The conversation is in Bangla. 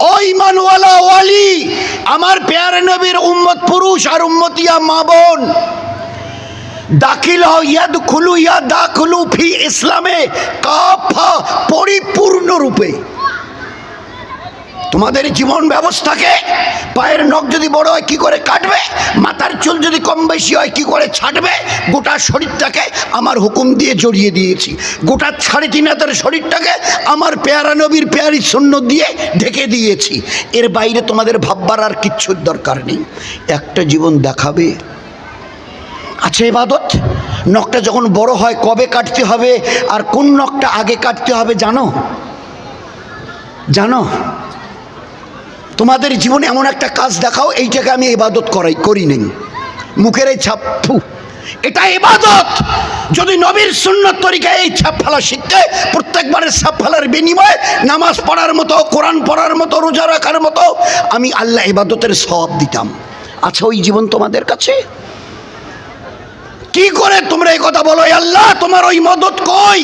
ও ইমানওয়ালা ওয়ালি, আমার পেয়ারে নবীর উম্মত পুরুষ আর উম্মতিয়া মা বোন। দাখিল হও খুলু ইয়া দাখলু ফি ইসলামে কাফা পরিপূর্ণ রূপে তোমাদের জীবন ব্যবস্থাকে পায়ের নখ যদি বড় হয়, কি করে কাটবে? মাথার চুল যদি কম বেশি হয়, কি করে ছাড়বে গোটা শরীরটাকে আমার হুকুম দিয়ে জড়িয়ে দিয়েছি। গোটা সাড়ে তিন হাতের শরীরটাকে আমার পেয়ারা নবীর পেয়ারি শূন্য দিয়ে ঢেকে দিয়েছি। এর বাইরে তোমাদের ভাববার আর কিচ্ছুর দরকার নেই। একটা জীবন দেখাবে। আছে ইবাদত? নখটা যখন বড় হয়, কবে কাটতে হবে? আর কোন নখটা আগে কাটতে হবে জানো? জানো? তোমাদের জীবনে এমন একটা কাজ দেখাও এইটাকে আমি ইবাদত করাই করি নেই। মুখের এই ছাপ ফু, এটা ইবাদত! যদি নবীর সুন্নত তরিকায় এই ছাপ ফেলা শিখতে প্রত্যেকবারের ছাপ ফেলার বিনিময়ে নামাজ পড়ার মতো কোরআন পড়ার মতো রোজা রাখার মতো আমি আল্লাহ ইবাদতের সব দিতাম। আচ্ছা ওই জীবন তোমাদের কাছে? কি করে তোমরা এই কথা বলো? আল্লাহ তোমার ওই মদত কই?